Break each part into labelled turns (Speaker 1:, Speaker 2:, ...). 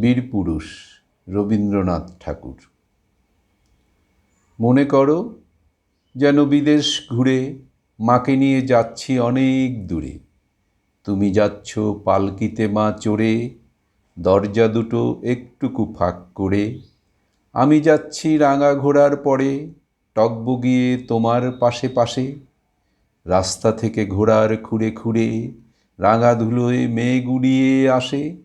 Speaker 1: বীরপুরুষ রবীন্দ্রনাথ ঠাকুর। মনে করো যেন বিদেশ ঘুরে মাকে নিয়ে যাচ্ছি অনেক দূরে। তুমি যাচ্ছ পালকিতে মা চড়ে, দরজা দুটো একটুকু ফাঁক করে। আমি যাচ্ছি রাঙা ঘোড়ার পরে টকবগিয়ে তোমার পাশে পাশে। রাস্তা থেকে ঘোড়ার খুঁড়ে খুঁড়ে রাঙা ধুলোয় মেঘ উড়িয়ে আসে।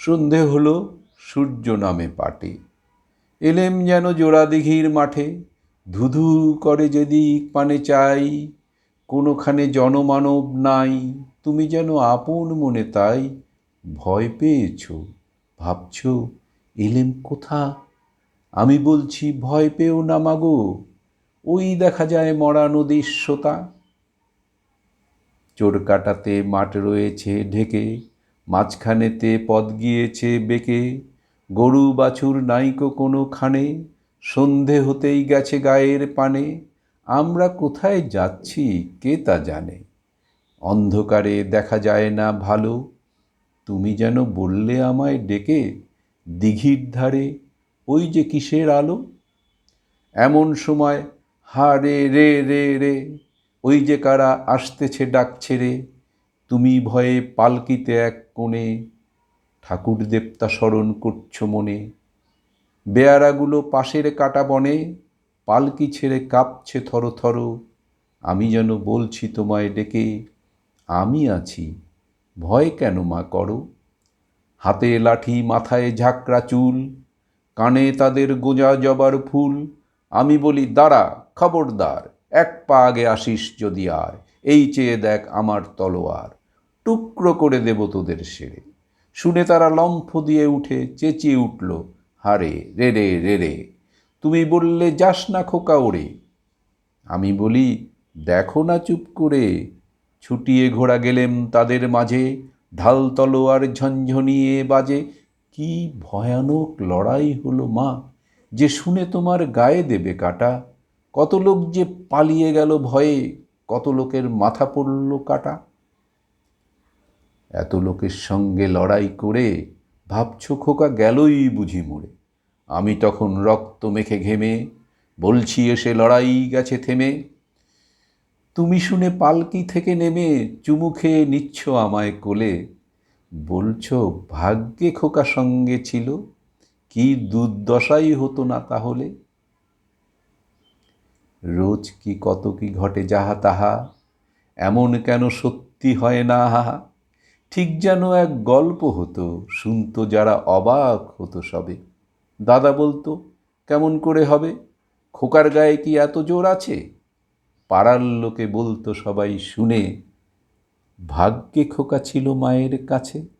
Speaker 1: সন্ধে হলো, সূর্য নামে পাটে। এলেম যেন জোড়া দিঘির মাঠে ধুধু করে যেদিক পানে চাই, কোনোখানে জনমানব নাই, তুমি যেন আপন মনে তাই, ভয় পেয়েছ, ভাবছ, এলেম কোথা? আমি বলছি, ভয় পেও না মাগো, ওই দেখা যায় মরা নদীর সোতা। চোর কাটাতে মাঠ রয়েছে ঢেকে মাঝখানেতে পদ গিয়েছে বেঁকে, গরু বাছুর নাইকো কোনো খানে, সন্ধে হতেই গেছে গায়ের পানে, আমরা কোথায় যাচ্ছি কে তা জানে। অন্ধকারে দেখা যায় না ভালো, তুমি যেন বললে আমায় ডেকে দিঘির ধারে, ওই যে কিসের আলো? এমন সময় হা রে রে রে রে ওই যে কারা আসতেছে ডাকছে রে তুমি ভয়ে পালকিতে এক কোণে ঠাকুর দেবতা স্মরণ করছ মনে। বেয়ারাগুলো পাশের কাটা বনে, পালকি ছেড়ে কাঁপছে থর থর। আমি যেন বলছি তোমায় ডেকে, আমি আছি, ভয় কেন মা করো? হাতে লাঠি, মাথায় ঝাঁকড়া চুল, কানে তাদের গোঁজা জবার ফুল। আমি বলি, দাঁড়া, খবরদার, এক পা আগে আসিস যদি আর, এই চেয়ে দেখ আমার তলোয়ার। টুকরো করে দেব তোদের সেরে শুনে তারা লম্ফ দিয়ে উঠে চেঁচিয়ে উঠল, হারে, রে রে রে রে, তুমি বললে যাস না খোকা ওরে। আমি বলি, দেখো না চুপ করে, ছুটিয়ে ঘোড়া গেলেম তাদের মাঝে, ঢাল তলোয়ার ঝনঝনিয়ে বাজে, কি ভয়ানক লড়াই হলো মা, যে শুনে তোমার গায়ে দেবে কাটা, কত লোক যে পালিয়ে গেল ভয়ে, কত লোকের মাথা পড়ল কাটা। এত লোকের সঙ্গে লড়াই করে ভাবছ খোকা গেলই বুঝি মরে। আমি তখন রক্ত মেখে ঘেমে বলছি, এসে লড়াই গেছে থেমে। তুমি শুনে পালকি থেকে নেমে চুমু খেয়ে নিচ্ছ আমায় কোলে। বলছো, ভাগ্যে খোকা সঙ্গে ছিল, কি দুর্দশাই হতো না তাহলে? রোজ কি কত কি ঘটে যাহা তাহা, এমন কেন সত্যি হয় না হাহা? ঠিক যেন এক গল্প হতো, শুনতো যারা অবাক হতো সবে। দাদা বলতো, কেমন করে হবে? খোকার গায়ে কি এত জোর আছে? পাড়ার লোকে বলতো সবাই, শুনে, ভাগ্যে খোকা ছিল মায়ের কাছে।